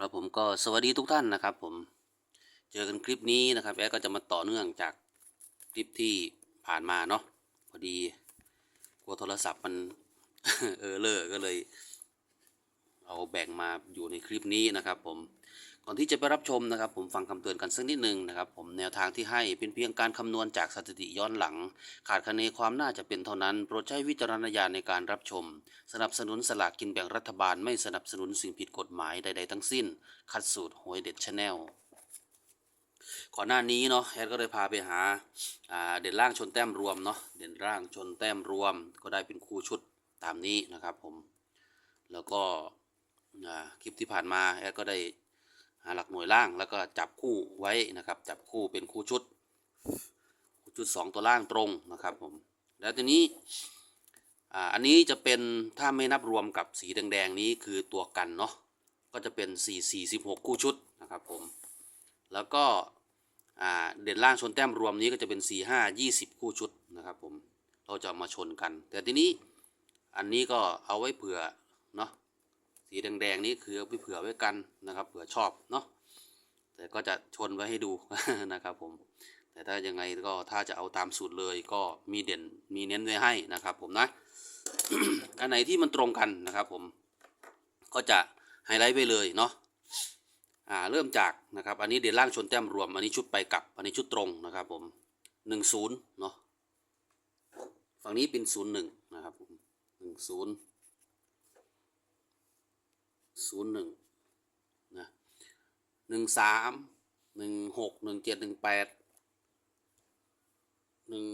ครับผมก็สวัสดีทุกท่านนะครับ ผมเจอกันคลิปนี้นะครับแอดก็จะมาต่อเนื่องจากคลิปที่ผ่านมาเนาะพอดีกลัวโทรศัพท์มันเออเลอร์ก็เลย เอาแบ่งมาอยู่ในคลิปนี้นะครับ ผม ก่อนที่จะไปรับชมนะครับ ผมฟังคำเตือนกันสักนิดนึงนะครับ ผมแนวทางที่ให้เป็นเพียงการคำนวณจากสถิติย้อนหลัง ขาดคะเนความน่าจะเป็นเท่านั้น โปรดใช้วิจารณญาณในการรับชม สนับสนุนสลากกินแบ่งรัฐบาลไม่สนับสนุนสิ่งผิดกฎหมายใด ๆ ทั้งสิ้น คัดสูตรหวยเด็ดชาแนลก่อนหน้านี้เนาะแอดก็เลยพาไปหาเด่นล่างชนแต้มรวมเนาะเด่นล่างชนแต้มรวม ก็ได้เป็นคู่ชุดตามนี้นะครับ ผม แล้วก็คลิปที่ผ่านมาแอดก็ได้ หลักหน่วยล่างแล้วก็จับคู่ไว้นะครับ จับคู่เป็นคู่ชุด คู่ชุด 2 ตัวล่างตรงนะครับผมแล้วทีนี้อันนี้จะเป็นถ้าไม่นับรวมกับสีแดงๆนี้คือตัวกันเนาะก็จะเป็น 4 4 16 คู่ชุดนะครับผมแล้วก็เด่นล่างชนแต้มรวมนี้ก็จะเป็น 4 5 20 คู่ชุดนะครับผมเราจะมาชนกัน แต่ทีนี้อันนี้ก็เอาไว้เผื่อเนาะ สีแดงๆนี้คือเอาไปเผื่อไว้กันนะครับ เผื่อชอบเนาะแต่ก็จะชนไว้ให้ดูนะครับผมแต่ถ้ายังไงก็ถ้าจะเอาตามสูตรเลยก็มีเด่นมีเน้นไว้ให้นะครับ ผมนะ อันไหนที่มันตรงกันนะครับ ผมก็จะไฮไลท์ไว้เลยเนาะอ่าเริ่มจากนะครับ อันนี้เด่นล่างชนแต้มรวม อันนี้ชุดไปกลับ อันนี้ชุดตรงนะครับ ผมหนึ่งศูนย์เนาะฝั่งนี้เป็นศูนย์หนึ่งนะครับผมหนึ่งศูนย์ ศูนย์หนึ่งนะหนึ่งสามหนึ่งหกหนึ่งเจ็ดหนึ่งแปดหนึ่ง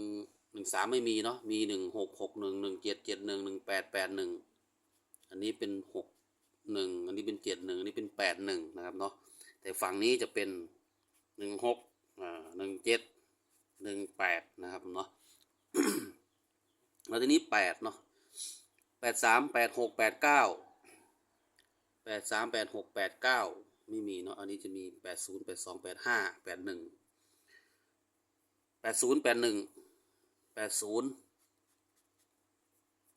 หนึ่งสามไม่มีเนาะมีหนึ่งหกหกหนึ่งหนึ่งเจ็ดเจ็ดหนึ่งหนึ่งแปดแปดหนึ่งอันนี้เป็นหกหนึ่งอันนี้เป็นเจ็ดหนึ่งอันนี้เป็นแปดหนึ่งนะครับเนาะแต่ฝั่งนี้จะเป็นหนึ่งหกอ่าหนึ่งเจ็ดหนึ่งแปดนะครับเนาะแล้วทีนี้แปดเนาะแปดสามแปดหกแปดเก้า แปดสามแปดหกแปดเก้าไม่มีเนาะ อันนี้จะมีแปดศูนย์แปดสองแปดห้าแปดหนึ่งแปดศูนย์แปดหนึ่งแปดศูนย์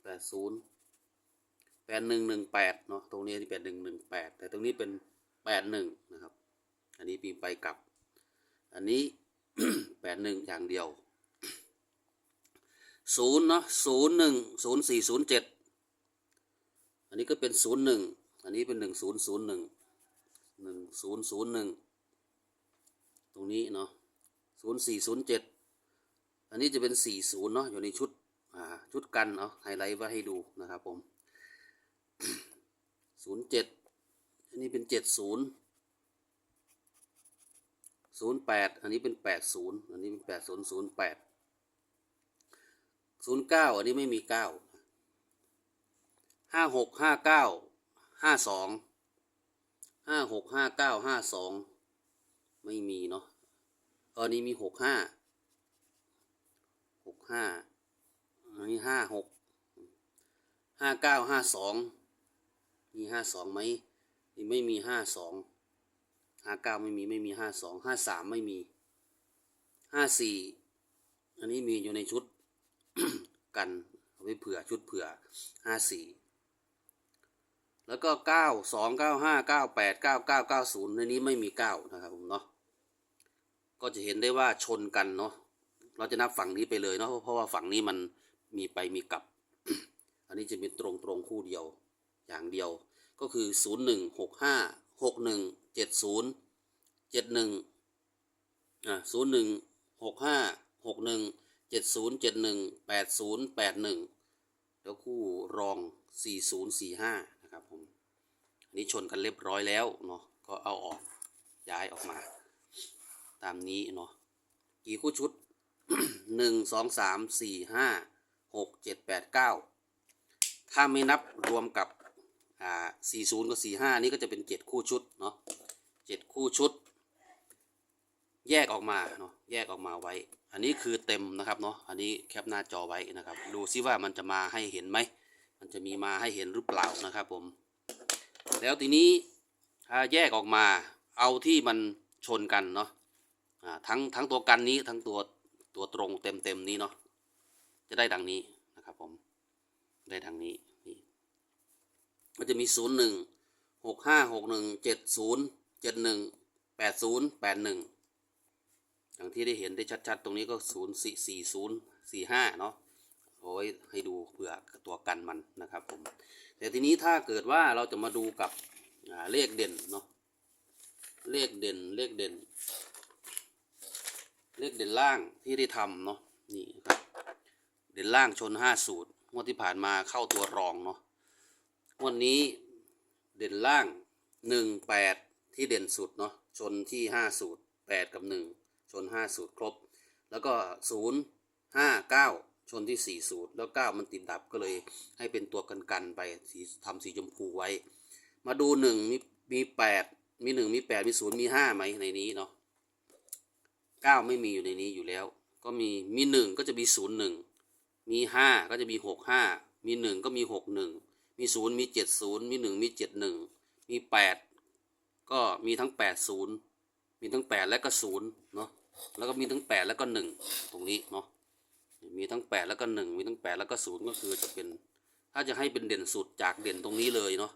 แปดศูนย์แปดหนึ่งหนึ่งแปดเนาะ ตรงนี้ที่แปดหนึ่งหนึ่งแปดแต่ตรงนี้เป็นแปดหนึ่งนะครับ อันนี้ปีไปกลับ อันนี้แปดหนึ่งอย่างเดียวศูนย์เนาะศูนย์หนึ่งศูนย์สี่ศูนย์เจ็ดอันนี้ก็เป็นศูนย์หนึ่ง อันนี้เป็นหนึ่งศูนย์ศูนย์หนึ่งหนึ่งศูนย์ศูนย์หนึ่งตรงนี้เนาะศูนย์สี่ศูนย์เจ็ดอันนี้จะเป็นสี่ศูนย์เนาะอยู่ในชุดอ่าชุดกันเนาะไฮไลท์ไว้ให้ดูนะครับผมศูนย์เจ็ดอันนี้เป็นเจ็ดศูนย์ศูนย์แปดอันนี้เป็นแปดศูนย์อันนี้เป็นแปดศูนย์ศูนย์แปดศูนย์เก้าอันนี้ไม่มีเก้าห้าหกห้าเก้า ห้าสองห้าหกห้าเก้าห้าสองไม่มีเนาะตอนนี้มีหกห้าหกห้าอันนี้ห้าหกห้าเก้าห้าสองมีห้าสองไหมนี่ไม่มีห้าสองห้าเก้าไม่มีไม่มีห้าสองห้าสามไม่มีห้าสี่อันนี้มีอยู่ในชุดกันเอาไว้เผื่อชุดเผื่อห้าสี่ แล้วก็เก้าสองเก้าห้าเก้าแปดเก้าเก้าเก้าศูนย์ในนี้ไม่มีเก้านะครับผมเนาะก็จะเห็นได้ว่าชนกันเนาะเราจะนับฝั่งนี้ไปเลยเนาะเพราะว่าฝั่งนี้มันมีไปมีกลับ อันนี้จะเป็นตรงตรงคู่เดียวอย่างเดียวก็คือ 0 1 6 5 6 1 7 0 7 1อ่า0 1 6 5 6 1 7 0 7 1 8 0 8 1 แล้วคู่รอง 4 0 4 5 อันนี้ชนกันเรียบร้อยแล้วเนาะก็เอาออกย้ายออกมา ตามนี้เนาะกี่คู่ชุดหนึ่งสองสามสี่ห้าหกเจ็ดแปดเก้าถ้าไม่นับรวมกับอ่าสี่ศูนย์กับสี่ห้านี่ก็จะเป็นเจ็ดคู่ชุดเนาะเจ็ดคู่ชุด แยกออกมาเนาะแยกออกมาไว้ อันนี้คือเต็มนะครับเนาะอันนี้แคปหน้าจอไว้นะครับ ดูซิว่ามันจะมาให้เห็นไหมมันจะมีมาให้เห็นหรือเปล่านะครับผม แล้วทีนี้ถ้าแยกออกมาเอาที่มันชนกันเนาะทั้งทั้งตัวกันนี้ทั้งตัวตัวตรงเต็มเต็มนี้เนาะจะได้ดังนี้นะครับผมได้ดังนี้นี่มันจะมีศูนย์หนึ่งหกห้าหกหนึ่งเจ็ดศูนย์เจ็ดหนึ่งแปดศูนย์แปดหนึ่งอย่างที่ได้เห็นได้ชัดๆ ตรงนี้ก็ศูนย์สี่สี่ศูนย์สี่ห้าเนาะ เอาไว้ให้ดูเผื่อตัวกันมันนะครับผม แต่ทีนี้ถ้าเกิดว่าเราจะมาดูกับเลขเด่นเนาะเลขเด่นเลขเด่น เลขเด่นล่างที่ได้ทำเนาะนี่นะครับเด่นล่างชนห้าสูตรงวดที่ผ่านมาเข้าตัวรองเนาะงวันนี้เด่นล่างหนึ่งแปดที่เด่นสุดเนาะชนที่ห้าสูตรแปดกับหนึ่งชนห้าสูตรครบ แล้วก็ศูนย์ห้าเก้า ชนที่สี่สูตรแล้วเก้ามันติดดับก็เลยให้เป็นตัวกันกันๆไปสีทำสีชมพูไว้ มาดูหนึ่งมีมีแปดมีหนึ่งมีแปดมีศูนย์มีห้าไหมในนี้เนาะเก้าไม่มีอยู่ในนี้อยู่แล้ว ก็มีมีหนึ่งก็จะมีศูนย์หนึ่งมีห้าก็จะมีหกห้ามีหนึ่งก็มีหกหนึ่งมีศูนย์มีเจ็ดศูนย์มีหนึ่งมีเจ็ดหนึ่งมีแปดก็มีทั้งแปดศูนย์มีทั้งแปดและก็ศูนย์เนาะแล้วก็มีทั้งแปดแล้วก็หนึ่งตรงนี้เนาะ มีทั้งแปดแล้วก็หนึ่งมีทั้งแปดแล้วก็ศูนย์ก็คือจะเป็น ถ้าจะให้เป็นเด่นสุดจากเด่นตรงนี้เลยเนาะ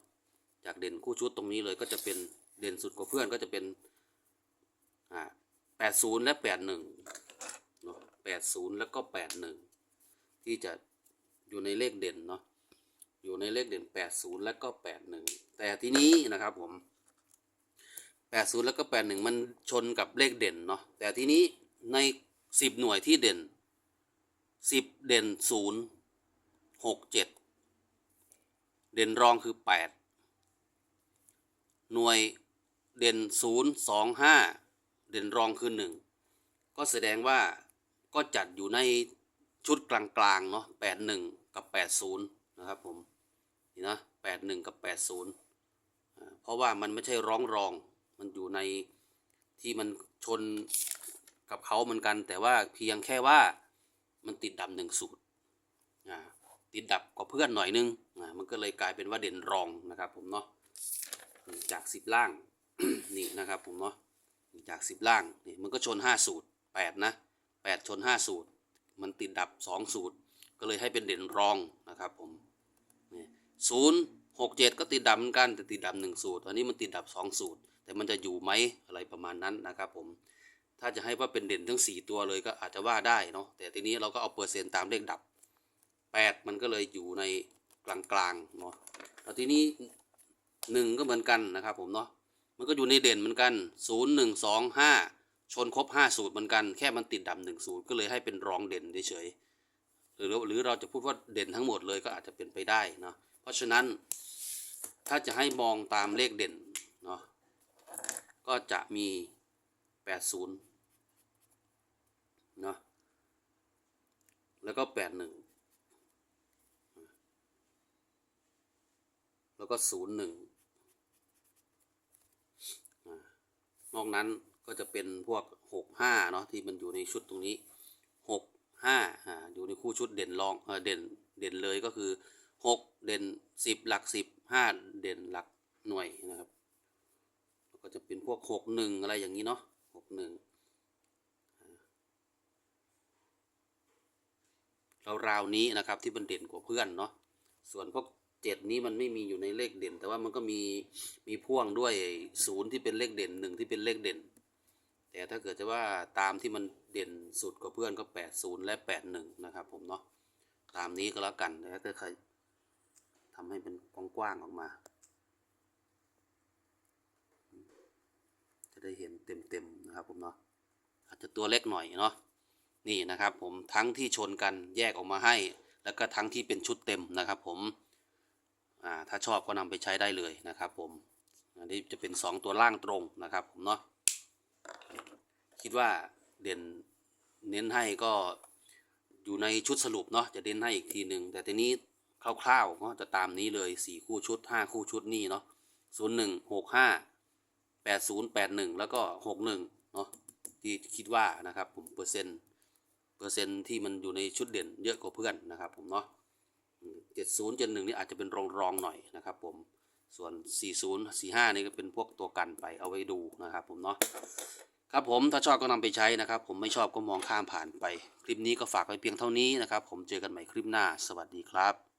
จากเด่นคู่ชุดตรงนี้เลยก็จะเป็นเด่นสุดกว่าเพื่อนก็จะเป็นอ่าแปดศูนย์และแปดหนึ่งเนาะแปดศูนย์แล้วก็แปดหนึ่งที่จะอยู่ในเลขเด่นเนาะอยู่ในเลขเด่น80แล้วก็81แต่ทีนี้นะครับผม80แล้วก็81มันชนกับเลขเด่นเนาะแต่ทีนี้ใน10หน่วยที่เด่น 10เด่น0 6 7เจ็ดเด่นรองคือ8หน่วยเด่น0 2 5เด่นรองคือ1ก็แสดงว่าก็จัดอยู่ในชุดกลางๆเนาะแปดหนึ่งกับแปดศูนย์นะครับผมนี่นะแปดหนึ่งกับแปดศูนย์เพราะว่ามันไม่ใช่ร้องรอง มันอยู่ในที่มันชนกับเขาเหมือนกัน แต่ว่าเพียงแค่ว่า มันติดดับหนึ่งสูตรติดดับกว่าเพื่อนหน่อยนึงมันก็เลยกลายเป็นว่าเด่นรองนะครับ ผมเนาะจากสิบล่างนี่นะครับ ผมเนาะจากสิบล่างนี่มันก็ชนห้าสูตรแปดนะแปดชนห้าสูตร มันติดดับสองสูตร ก็เลยให้เป็นเด่นรองนะครับ ผมศูนย์หกเจ็ดก็ติดดับเหมือนกันแต่ติดดับหนึ่งสูตรอันนี้มันติดดับสองสูตร แต่มันจะอยู่ไหมอะไรประมาณนั้นนะครับ ผม ถ้าจะให้ว่าเป็นเด่นทั้ง 4 ตัวเลยก็อาจจะว่าได้เนาะแต่ทีนี้เราก็เอาเปอร์เซ็นต์ตามเลขดับ 8 มันก็เลยอยู่ในกลางๆเนาะแล้วทีนี้1ก็เหมือนกันนะครับผมเนาะมันก็อยู่ในเด่นเหมือนกัน 0 1 2 5 ชนครบ5สูตรเหมือนกันแค่มันติดดำหนึ่งสูตรก็เลยให้เป็นรองเด่นเฉยๆหรือหรือเราจะพูดว่าเด่นทั้งหมดเลยก็อาจจะเป็นไปได้เนาะเพราะฉะนั้นถ้าจะให้มองตามเลขเด่นเนาะก็จะมี 80 แล้วก็แปดหนึ่งแล้วก็ศูนย์หนึ่งนอกนั้นก็จะเป็นพวกหกห้าเนาะที่มันอยู่ในชุดตรงนี้หกห้าอยู่ในคู่ชุดเด่นรองเอเด่นเด่นเลยก็คือหกเด่นสิบหลักสิบห้าเด่นหลักหน่วยนะครับ ก็จะเป็นพวกหกหนึ่งอะไรอย่างนี้เนาะหกหนึ่ง ราวๆนี้นะครับที่มันเด่นกว่าเพื่อนเนาะส่วนพวกเจ็ดนี้มันไม่มีอยู่ในเลขเด่น แต่ว่ามันก็มีมีพ่วงด้วยศูนย์ที่เป็นเลขเด่นหนึ่งที่เป็นเลขเด่น แต่ถ้าเกิดจะว่าตามที่มันเด่นสุดกว่าเพื่อนก็แปดศูนย์และแปดหนึ่งนะครับผมเนาะตามนี้ก็แล้วกันแต่ถ้าใครทำให้เป็นกว้างๆออกมา จะได้เห็นเต็มๆนะครับผมเนาะอาจจะตัวเล็กหน่อยเนาะ นี่นะครับผมทั้งที่ชนกันแยกออกมาให้ แล้วก็ทั้งที่เป็นชุดเต็มนะครับผมอ่าถ้าชอบก็นำไปใช้ได้เลยนะครับผมอันนี้จะเป็น 2 ตัวล่างตรงนะครับผมเนาะคิดว่าเด่นเน้นให้ก็อยู่ในชุดสรุปเนาะจะเน้นให้อีกทีหนึ่งแต่ทีนี้คร่าวๆก็จะตามนี้เลย 4 คู่ชุด 5 คู่ชุดนี่เนาะ01 65 80 81 แล้วก็ 61เนาะที่คิดว่านะครับผมเปอร์เซ็นต์ ปอร์เซ็นที่มันอยู่ในชุดเด่นเยอะกว่าเพื่อนนะครับผมเนาะเจ็ดศูนย์เจ็ดหนึ่งนี่อาจจะเป็นรองรองหน่อยนะครับผม ส่วนสี่ศูนย์สี่ห้านี่ก็เป็นพวกตัวกันไปเอาไว้ดูนะครับผมเนาะ ครับผมถ้าชอบก็นำไปใช้นะครับ ผมไม่ชอบก็มองข้ามผ่านไป คลิปนี้ก็ฝากไว้เพียงเท่านี้นะครับ ผมเจอกันใหม่คลิปหน้า สวัสดีครับ